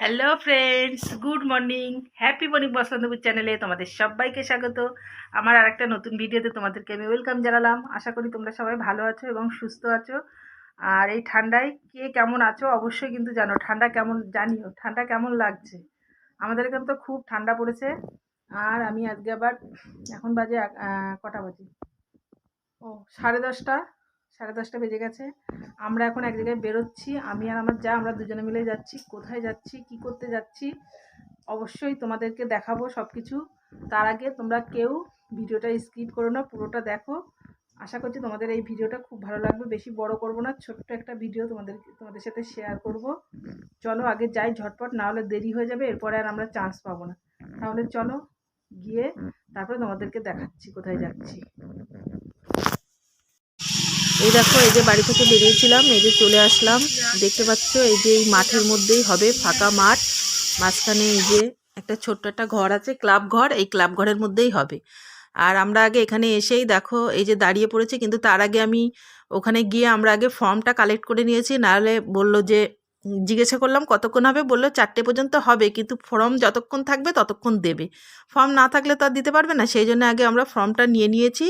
Hello friends good morning happy morning Basantapur চ্যানেলে তোমাদের সবাইকে স্বাগত। আমার আর একটা নতুন ভিডিওতে তোমাদেরকে আমি ওয়েলকাম জানালাম। আশা করি তোমরা সবাই ভালো আছো এবং সুস্থ আছো। আর এই ঠান্ডায় কে কেমন আছো অবশ্যই কিন্তু জানো। ঠান্ডা কেমন জানিও, ঠান্ডা কেমন লাগছে? আমাদের এখানে তো খুব ঠান্ডা পড়েছে। আর আমি আজকে আবার, এখন বাজে কটা বাজে? ও, সাড়ে দশটা। সাড়ে দশটা বেজে গেছে। আমরা এখন এক জায়গায় বেরোচ্ছি। আমি আর আমার যা, আমরা দুজনে মিলে যাচ্ছি। কোথায় যাচ্ছি? কি করতে যাচ্ছি? অবশ্যই তোমাদেরকে দেখাবো সব কিছু তার আগে তোমরা কেউ ভিডিওটা স্কিপ করো না, পুরোটা দেখো। আশা করছি তোমাদের এই ভিডিওটা খুব ভালো লাগবে। বেশি বড় করব না, ছোট্ট একটা ভিডিও তোমাদের তোমাদের সাথে শেয়ার করব। চলো আগে যাই ঝটপট, না হলে দেরি হয়ে যাবে, এরপরে আর আমরা চান্স পাবো না। তাহলে চলো গিয়ে তারপরে তোমাদেরকে দেখাচ্ছি কোথায় যাচ্ছি। এই দেখো, এই যে বাড়ি থেকে বেরিয়েছিলাম, এই যে চলে আসলাম। দেখতে পাচ্ছ, এই যে এই মাঠের মধ্যেই হবে ফাঁকা মাঠ। মাঝখানে এই যে একটা ছোট্ট একটা ঘর আছে, ক্লাব ঘর, এই ক্লাব ঘরের মধ্যেই হবে। আর আমরা আগে এখানে এসেই দেখো, এই যে দাঁড়িয়ে পড়েছে, কিন্তু তার আগে আমি ওখানে গিয়ে আমরা আগে ফর্মটা কালেক্ট করে নিয়েছি। নাহলে বলল যে, জিজ্ঞাসা করলাম, কতক্ষণ হবে? বলল, চারটে পর্যন্ত হবে, কিন্তু ফর্ম যতক্ষণ থাকবে ততক্ষণ দেবে। ফর্ম না থাকলে তো আর দিতে পারবে না, সেই জন্য আগে আমরা ফর্মটা নিয়ে নিয়েছি।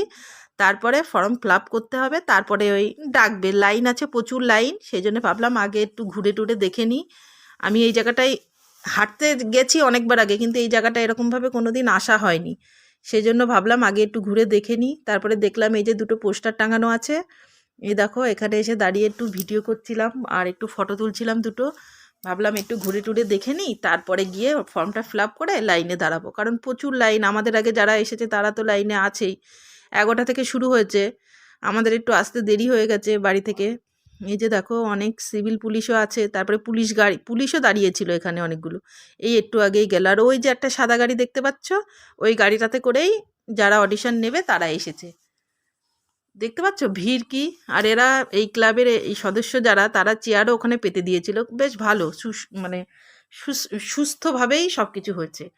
তারপরে ফর্ম ফিল করতে হবে। তারপরে ওই ডাকবে। লাইন আছে, প্রচুর লাইন সেই জন্য ভাবলাম আগে একটু ঘুরে টুরে দেখে নিই। আমি এই জায়গাটায় হাঁটতে গেছি অনেকবার আগে, কিন্তু এই জায়গাটা এরকমভাবে কোনো দিন আসা হয়নি। সেই জন্য ভাবলাম আগে একটু ঘুরে দেখে নিই। তারপরে দেখলাম এই যে দুটো পোস্টার টাঙানো আছে। এই দেখো, এখানে এসে দাঁড়িয়ে একটু ভিডিও করছিলাম আর একটু ফটো তুলছিলাম দুটো। ভাবলাম একটু ঘুরে টুরে দেখে নিই, তারপরে গিয়ে ফর্মটা ফিল করে লাইনে দাঁড়াবো। কারণ প্রচুর লাইন আমাদের আগে যারা এসেছে তারা তো লাইনে আছেই। এগারোটা থেকে শুরু হয়েছে, আমাদের একটু আসতে দেরি হয়ে গেছে বাড়ি থেকে। এই যে দেখো, অনেক সিভিল পুলিশও আছে, তারপরে পুলিশ গাড়ি পুলিশও দাঁড়িয়েছিল এখানে অনেকগুলো। এই একটু আগেই গেল। আর ওই যে একটা সাদা গাড়ি দেখতে পাচ্ছ, ওই গাড়িটাতে করেই যারা অডিশন নেবে তারা এসেছে। দেখতে পাচ্ছ? ভিড় কি? আর এরা এই ক্লাবের এই সদস্য যারা, তারা চেয়ারও ওখানে পেতে দিয়েছিল। বেশ ভালো, সুস মানে সুস- সুস্থভাবেই সব কিছু হয়েছে।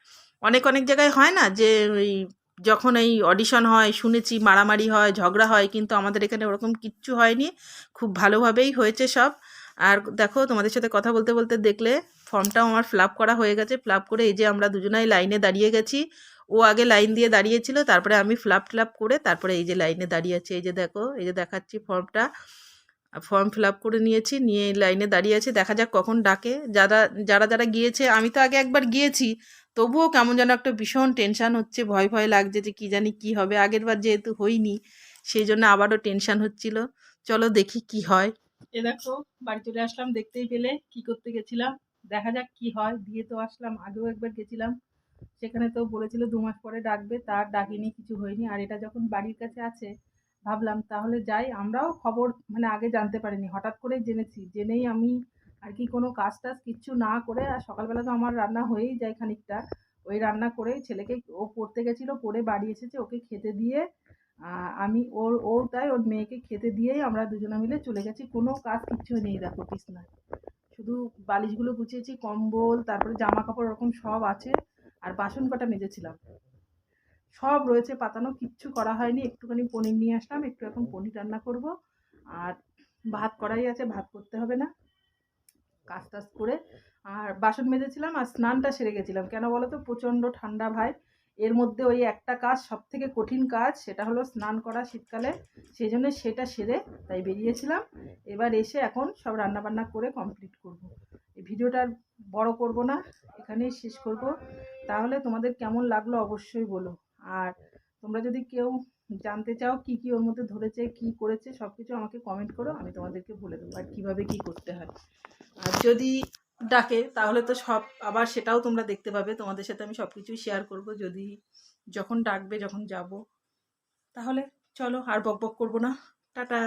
অনেক অনেক জায়গায় হয় না যে ওই যখন এই অডিশন হয়, শুনেছি মারামারি হয়, ঝগড়া হয়, কিন্তু আমাদের এখানে ওরকম কিচ্ছু হয়নি। খুব ভালোভাবেই হয়েছে সব। আর দেখো, তোমাদের সাথে কথা বলতে বলতে দেখলে ফর্মটাও আমার ফিল আপ করা হয়ে গেছে। ফিল আপ করে এই যে আমরা দুজনাই লাইনে দাঁড়িয়ে গেছি। ও আগে লাইন দিয়ে দাঁড়িয়েছিল, তারপরে আমি ফিল আপ ফিল আপ করে তারপরে এই যে লাইনে দাঁড়িয়ে আছি, এই যে দেখো, এই যে দেখাচ্ছি ফর্মটা। ফর্ম ফিল করে নিয়েছি, নিয়ে লাইনে দাঁড়িয়ে আছি, দেখা যাক কখন ডাকে। যারা যারা যারা গিয়েছে, আমি তো আগে একবার গিয়েছি, তবুও কেমন যেন একটা ভীষণ টেনশান হচ্ছে, ভয় ভয় লাগছে যে কী জানি কী হবে, আগের বার যেহেতু হয়নি সেই জন্য আবারও টেনশান হচ্ছিল। চলো দেখি কি হয়। এ দেখো, বাড়ি চলে আসলাম, দেখতেই পেলে কি করতে গেছিলাম, দেখা যাক কি হয়, দিয়ে তো আসলাম, আগেও একবার গেছিলাম। সেখানে তো বলেছিল দু মাস পরে ডাকবে, তার ডাকিনি, কিছু হয়নি। আর এটা যখন বাড়ির কাছে আছে, ভাবলাম তাহলে যাই, আমরাও খবর মানে আগে জানতে পারিনি। হঠাৎ করে জেনেছি, জেনেই আমি আর কি কোনো কাজ টাজ কিচ্ছু না করে, আর সকালবেলা তো আমার রান্না হয়েই যায় খানিকটা, ওই রান্না করে ছেলেকে ও পড়তে গেছিল, পড়ে বাড়ি এসেছে, ওকে খেতে দিয়ে আমি ওর, ও তাই ওর মেয়েকে খেতে দিয়েই আমরা দুজনে মিলে চলে গেছি। কোনো কাজ কিচ্ছু নেই, দেখো, বিছনায়। শুধু বালিশগুলো গুছিয়েছি, কম্বল, তারপরে জামা কাপড় ওরকম সব আছে। আর বাসন কটা মেজেছিলাম। সব রয়েছে পাতানো, কিচ্ছু করা হয়নি। একটুখানি পনির নিয়ে আসলাম, একটু এখন পনির রান্না করব। আর ভাত করাই আছে, ভাত করতে হবে না। কাজ টাজ করে। আর বাসন মেজেছিলাম আর স্নানটা সেরে গেছিলাম। কেন বলো তো প্রচণ্ড ঠান্ডা ভাই। এর মধ্যে ওই একটা কাজ সব থেকে কঠিন কাজ, সেটা হলো স্নান করা শীতকালে। সেই জন্য সেটা সেরে তাই বেরিয়েছিলাম। এবার এসে এখন সব রান্না বান্না করে কমপ্লিট করব। এই ভিডিওটা বড় করব না। এখানেই শেষ করব। তাহলে তোমাদের কেমন লাগল অবশ্যই বলো। আর তোমরা যদি কেউ জানতে চাও কি কি ওর মধ্যে ধরেছে, কি করেছে সব কিছু আমাকে কমেন্ট করো, আমি তোমাদেরকে বলে দেবো আর কীভাবে কী করতে হয়। আর যদি ডাকে, তাহলে তো সব, আবার সেটাও তোমরা দেখতে পাবে। তোমাদের সাথে আমি সব কিছুই শেয়ার করব। যদি, যখন ডাকবে, যখন যাব। তাহলে চলো, আর বক বক করব না। টাটা!